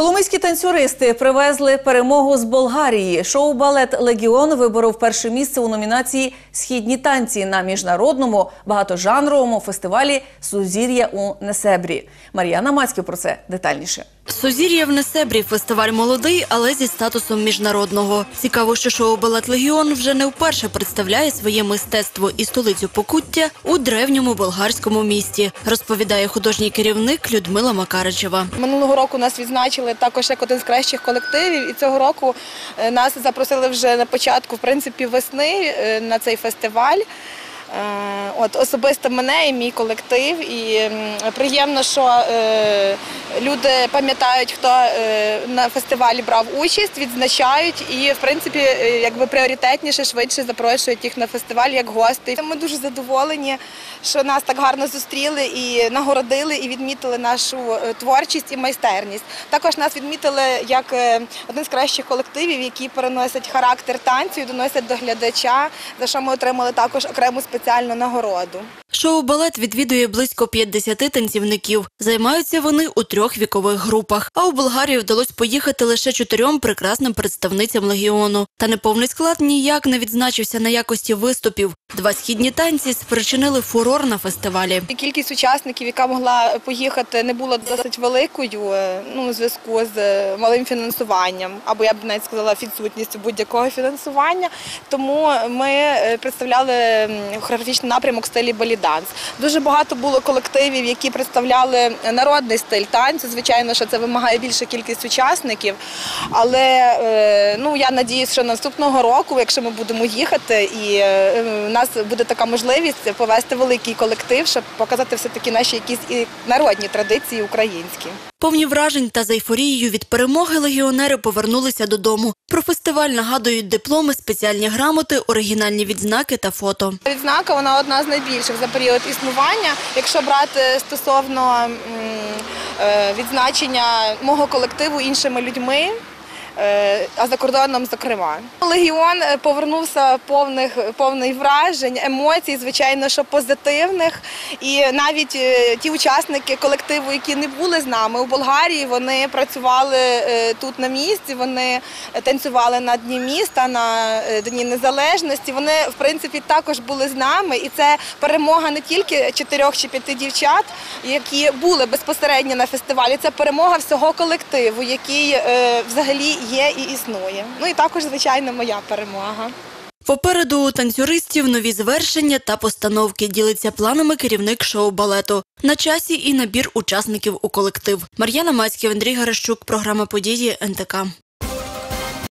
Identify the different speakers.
Speaker 1: Коломийські танцюристи привезли перемогу з Болгарії. Шоу-балет Легіон виборов перше місце у номінації Східні танці на міжнародному багатожанровому фестивалі Сузір'я у Несебрі. Мар'яна Мацьків про це детальніше.
Speaker 2: Сузір'я в Несебрі фестиваль молодий, але зі статусом міжнародного. Цікаво, що шоу «Балет Легіон вже не вперше представляє своє мистецтво і столицю Покуття у древньому болгарському місті, розповідає художній керівник Людмила Макаричева.
Speaker 3: Минулого року нас відзначили також як один з кращих колективів, і цього року е, нас запросили вже на початку в принципі весни е, на цей фестиваль. Е, От особисто мене і мій колектив, і приємно, що е, люди пам'ятають, хто е, на фестивалі брав участь, відзначають і в принципі якби пріоритетніше, швидше запрошують їх на фестиваль як гостей. Ми дуже задоволені, що нас так гарно зустріли і нагородили, і відмітили нашу творчість і майстерність. Також нас відмітили як один з кращих колективів, які переносять характер танцю і доносять до глядача, за що ми отримали також окрему спеціальну нагороду.
Speaker 2: Шоу «Балет» відвідує близько 50 танцівників. Займаються вони у трьох вікових групах. А у Болгарію вдалося поїхати лише чотирьом прекрасним представницям легіону. Та неповний склад ніяк не відзначився на якості виступів. Два східні танці спричинили фурор на фестивалі.
Speaker 3: Кількість учасників, яка могла поїхати, не була досить великою е, ну, у зв'язку з е, малим фінансуванням, або я б навіть сказала відсутністю будь-якого фінансування. Тому ми е, представляли хореографічний напрямок стилі баліданс. Дуже багато було колективів, які представляли народний стиль танцю. Звичайно, що це вимагає більша кількість учасників. Але е, ну, я надіюсь, що наступного року, якщо ми будемо їхати, і е, у нас буде така можливість повести великий колектив, щоб показати все-таки наші якісь і народні традиції українські.
Speaker 2: Повні вражень та з ейфорією від перемоги легіонери повернулися додому. Про фестиваль нагадують дипломи, спеціальні грамоти, оригінальні відзнаки та фото.
Speaker 3: Відзнака вона одна з найбільших за період існування. Якщо брати стосовно е, відзначення мого колективу іншими людьми. Е, А за кордоном, зокрема, легіон е, повернувся повних повний вражень, емоцій, звичайно, що позитивних. І навіть е, ті учасники колективу, які не були з нами у Болгарії, вони працювали тут на місці. Вони танцювали на дні міста, на Дні Незалежності. Вони, в принципі, також були з нами. І це перемога не тільки чотирьох чи п'яти дівчат, які були безпосередньо на фестивалі. Це перемога всього колективу, який взагалі є і існує. Ну і також, звичайно, моя перемога.
Speaker 2: Попереду у танцюристів нові звершення та постановки ділиться планами керівник шоу-балету. На часі і набір учасників у колектив. Мар'яна Мацьків, Андрій Гарещук, програма події НТК.